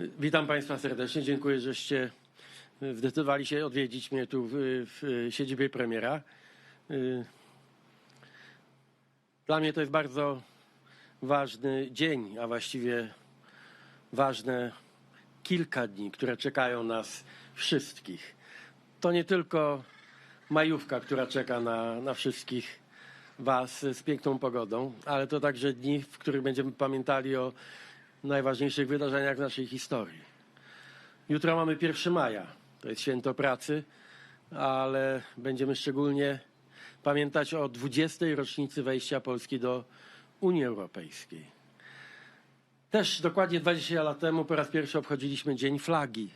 Witam Państwa serdecznie. Dziękuję, żeście zdecydowali się odwiedzić mnie tu w, w siedzibie premiera. Y, Dla mnie to jest bardzo ważny dzień, a właściwie ważne kilka dni, które czekają nas wszystkich. To nie tylko majówka, która czeka na, na wszystkich Was z piękną pogodą, ale to także dni, w których będziemy pamiętali o najważniejszych wydarzeniach w naszej historii. Jutro mamy 1 maja, to jest święto pracy, ale będziemy szczególnie pamiętać o 20. rocznicy wejścia Polski do Unii Europejskiej. Też dokładnie 20 lat temu po raz pierwszy obchodziliśmy Dzień Flagi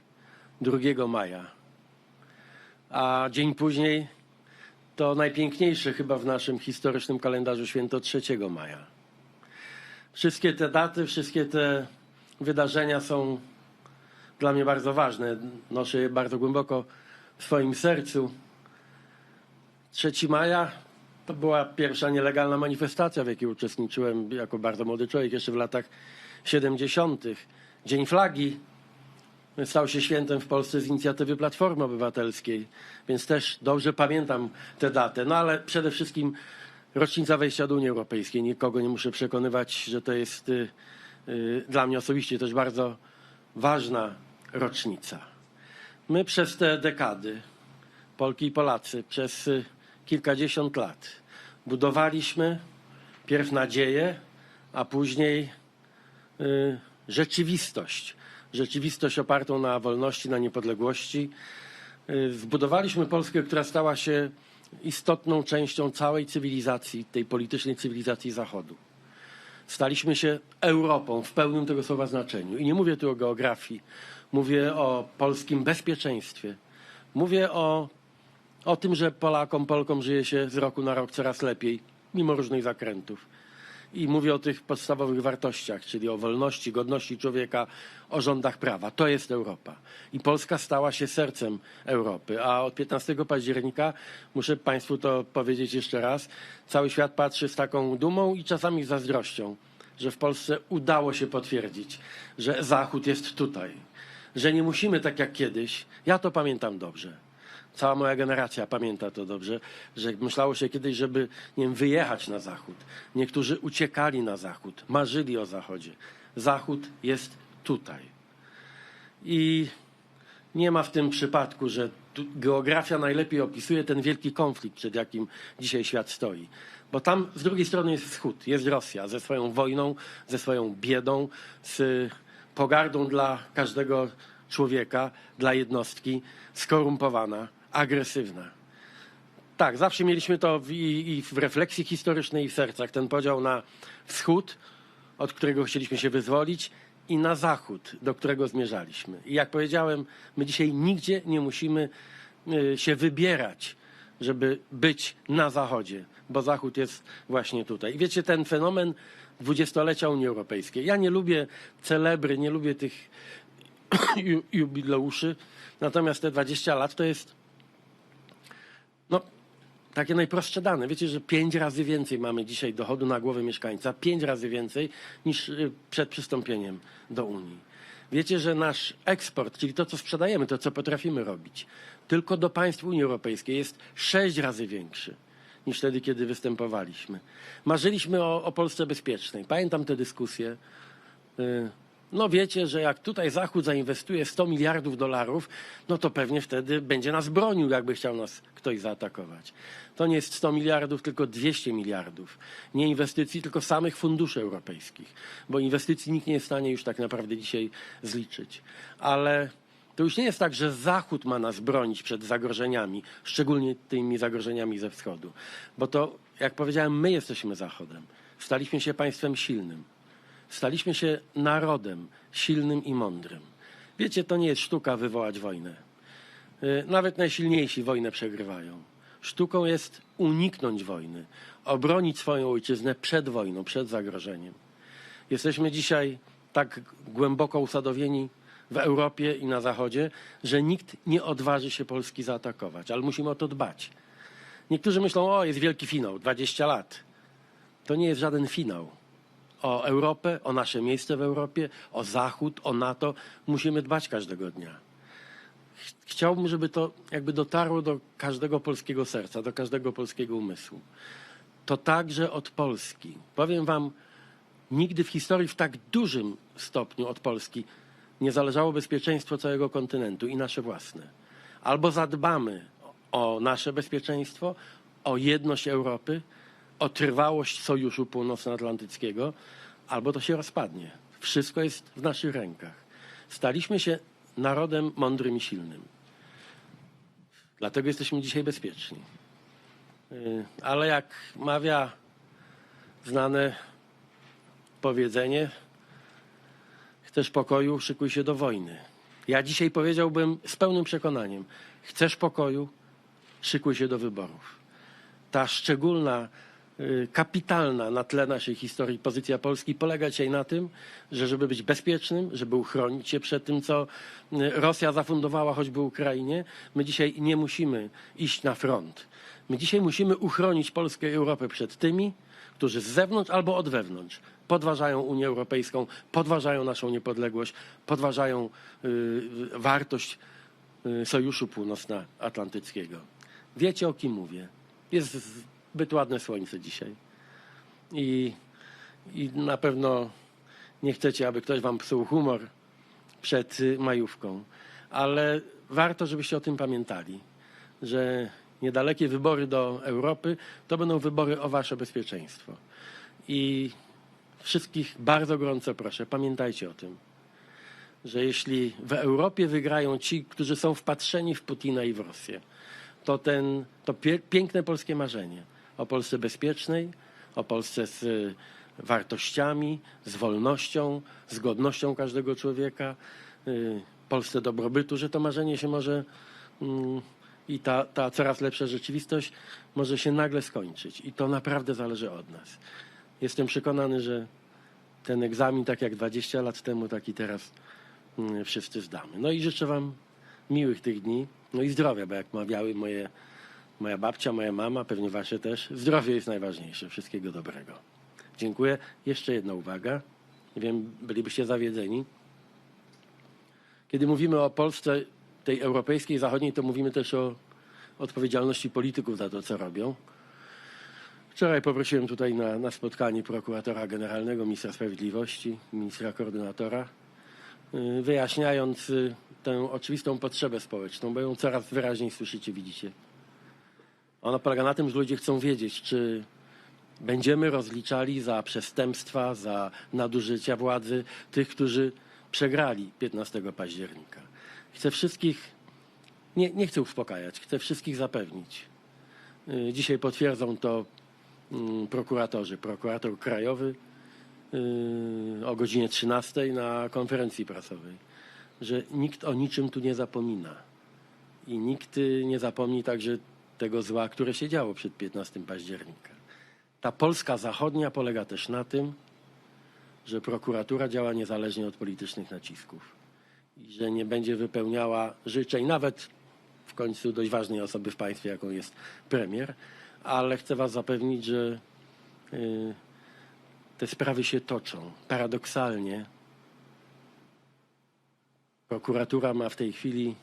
2 maja, a dzień później to najpiękniejsze chyba w naszym historycznym kalendarzu święto 3 maja. Wszystkie te daty, wszystkie te wydarzenia są dla mnie bardzo ważne. Noszę je bardzo głęboko w swoim sercu. 3 maja to była pierwsza nielegalna manifestacja, w jakiej uczestniczyłem jako bardzo młody człowiek, jeszcze w latach 70. Dzień Flagi stał się świętem w Polsce z inicjatywy Platformy Obywatelskiej, więc też dobrze pamiętam tę datę. No ale przede wszystkim rocznica wejścia do Unii Europejskiej. Nikogo nie muszę przekonywać, że to jest y, y, dla mnie osobiście też bardzo ważna rocznica. My przez te dekady, Polki i Polacy, przez y, kilkadziesiąt lat budowaliśmy pierw nadzieję, a później rzeczywistość. Rzeczywistość opartą na wolności, na niepodległości. Zbudowaliśmy Polskę, która stała się istotną częścią całej cywilizacji, tej politycznej cywilizacji Zachodu. Staliśmy się Europą w pełnym tego słowa znaczeniu. I nie mówię tu o geografii, mówię o polskim bezpieczeństwie. Mówię o, o tym, że Polakom, Polkom żyje się z roku na rok coraz lepiej, mimo różnych zakrętów. I mówię o tych podstawowych wartościach, czyli o wolności, godności człowieka, o rządach prawa. To jest Europa. I Polska stała się sercem Europy. A od 15 października, muszę Państwu to powiedzieć jeszcze raz, cały świat patrzy z taką dumą i czasami zazdrością, że w Polsce udało się potwierdzić, że Zachód jest tutaj. Że nie musimy tak jak kiedyś. Ja to pamiętam dobrze cała moja generacja pamięta to dobrze, że myślało się kiedyś, żeby nie wiem, wyjechać na zachód. Niektórzy uciekali na zachód, marzyli o zachodzie. Zachód jest tutaj. I nie ma w tym przypadku, że geografia najlepiej opisuje ten wielki konflikt, przed jakim dzisiaj świat stoi. Bo tam z drugiej strony jest wschód, jest Rosja ze swoją wojną, ze swoją biedą, z pogardą dla każdego człowieka, dla jednostki, skorumpowana, agresywna. Tak, zawsze mieliśmy to w, i, i w refleksji historycznej i w sercach, ten podział na wschód, od którego chcieliśmy się wyzwolić, i na zachód, do którego zmierzaliśmy. I jak powiedziałem, my dzisiaj nigdzie nie musimy y, się wybierać, żeby być na zachodzie, bo zachód jest właśnie tutaj. I wiecie, ten fenomen dwudziestolecia Unii Europejskiej. Ja nie lubię celebry, nie lubię tych ju- jubileuszy, natomiast te 20 lat to jest no, takie najprostsze dane. Wiecie, że pięć razy więcej mamy dzisiaj dochodu na głowę mieszkańca, pięć razy więcej niż y, przed przystąpieniem do Unii. Wiecie, że nasz eksport, czyli to, co sprzedajemy, to, co potrafimy robić, tylko do państw Unii Europejskiej jest sześć razy większy niż wtedy, kiedy występowaliśmy. Marzyliśmy o, o Polsce bezpiecznej. Pamiętam te dyskusje. No wiecie, że jak tutaj Zachód zainwestuje 100 miliardów dolarów, no to pewnie wtedy będzie nas bronił, jakby chciał nas ktoś zaatakować. To nie jest 100 miliardów, tylko 200 miliardów. Nie inwestycji, tylko samych funduszy europejskich. Bo inwestycji nikt nie jest w stanie już tak naprawdę dzisiaj zliczyć. Ale to już nie jest tak, że Zachód ma nas bronić przed zagrożeniami, szczególnie tymi zagrożeniami ze wschodu. Bo to, jak powiedziałem, my jesteśmy Zachodem. Staliśmy się państwem silnym. Staliśmy się narodem silnym i mądrym. Wiecie, to nie jest sztuka wywołać wojnę. Y, Nawet najsilniejsi wojnę przegrywają. Sztuką jest uniknąć wojny, obronić swoją ojczyznę przed wojną, przed zagrożeniem. Jesteśmy dzisiaj tak głęboko usadowieni w Europie i na Zachodzie, że nikt nie odważy się Polski zaatakować, ale musimy o to dbać. Niektórzy myślą, o, jest wielki finał, 20 lat. To nie jest żaden finał. O Europę, o nasze miejsce w Europie, o Zachód, o NATO musimy dbać każdego dnia. Ch- Chciałbym, żeby to jakby dotarło do każdego polskiego serca, do każdego polskiego umysłu. To także od Polski. Powiem Wam, nigdy w historii w tak dużym stopniu od Polski nie zależało bezpieczeństwo całego kontynentu i nasze własne. Albo zadbamy o nasze bezpieczeństwo, o jedność Europy, o trwałość Sojuszu Północnoatlantyckiego, albo to się rozpadnie. Wszystko jest w naszych rękach. Staliśmy się narodem mądrym i silnym. Dlatego jesteśmy dzisiaj bezpieczni. Y, Ale jak mawia znane powiedzenie, chcesz pokoju, szykuj się do wojny. Ja dzisiaj powiedziałbym z pełnym przekonaniem, chcesz pokoju, szykuj się do wyborów. Ta szczególna, kapitalna na tle naszej historii pozycja Polski polega dzisiaj na tym, że żeby być bezpiecznym, żeby uchronić się przed tym, co y, Rosja zafundowała choćby Ukrainie, my dzisiaj nie musimy iść na front. My dzisiaj musimy uchronić Polskę i Europę przed tymi, którzy z zewnątrz albo od wewnątrz podważają Unię Europejską, podważają naszą niepodległość, podważają y, wartość y, Sojuszu Północnoatlantyckiego. Wiecie o kim mówię. Jest zbyt ładne słońce dzisiaj. I, I na pewno nie chcecie, aby ktoś wam psuł humor przed y, majówką. Ale warto, żebyście o tym pamiętali, że niedalekie wybory do Europy to będą wybory o wasze bezpieczeństwo. I wszystkich bardzo gorąco proszę, pamiętajcie o tym, że jeśli w Europie wygrają ci, którzy są wpatrzeni w Putina i w Rosję, to ten, to piękne polskie marzenie o Polsce bezpiecznej, o Polsce z y, wartościami, z wolnością, z godnością każdego człowieka, y, Polsce dobrobytu, że to marzenie się może mm, i ta, ta coraz lepsza rzeczywistość może się nagle skończyć. I to naprawdę zależy od nas. Jestem przekonany, że ten egzamin, tak jak 20 lat temu, tak i teraz mm, wszyscy zdamy. No i życzę Wam miłych tych dni, no i zdrowia, bo jak mawiały moje, moja babcia, moja mama, pewnie Wasze też, zdrowie jest najważniejsze. Wszystkiego dobrego. Dziękuję. Jeszcze jedna uwaga. Nie wiem, bylibyście zawiedzeni. Kiedy mówimy o Polsce, tej europejskiej, zachodniej, to mówimy też o odpowiedzialności polityków za to, co robią. Wczoraj poprosiłem tutaj na, na spotkanie prokuratora generalnego, ministra sprawiedliwości, ministra koordynatora, y, wyjaśniając y, tę oczywistą potrzebę społeczną, bo ją coraz wyraźniej słyszycie, widzicie. Ona polega na tym, że ludzie chcą wiedzieć, czy będziemy rozliczali za przestępstwa, za nadużycia władzy tych, którzy przegrali 15 października. Chcę wszystkich, nie, nie chcę uspokajać, chcę wszystkich zapewnić. Y, Dzisiaj potwierdzą to mm, prokuratorzy. Prokurator krajowy y, o godzinie 13 na konferencji prasowej, że nikt o niczym tu nie zapomina. I nikt y, nie zapomni także tego zła, które się działo przed 15 października. Ta Polska zachodnia polega też na tym, że prokuratura działa niezależnie od politycznych nacisków i że nie będzie wypełniała życzeń nawet w końcu dość ważnej osoby w państwie, jaką jest premier, ale chcę was zapewnić, że y, te sprawy się toczą. Paradoksalnie prokuratura ma w tej chwili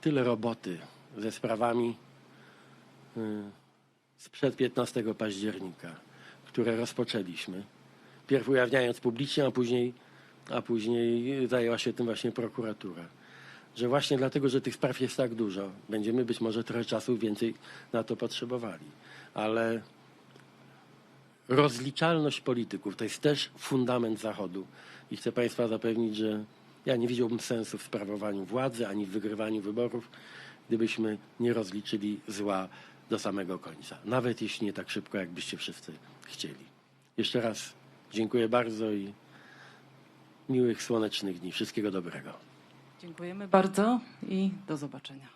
tyle roboty ze sprawami sprzed 15 października, które rozpoczęliśmy. Pierw ujawniając publicznie, a później, a później zajęła się tym właśnie prokuratura. Że właśnie dlatego, że tych spraw jest tak dużo, będziemy być może trochę czasu więcej na to potrzebowali. Ale rozliczalność polityków to jest też fundament Zachodu. I chcę Państwa zapewnić, że ja nie widziałbym sensu w sprawowaniu władzy ani w wygrywaniu wyborów, gdybyśmy nie rozliczyli zła do samego końca. Nawet jeśli nie tak szybko, jakbyście wszyscy chcieli. Jeszcze raz dziękuję bardzo i miłych słonecznych dni. Wszystkiego dobrego. Dziękujemy bardzo i do zobaczenia.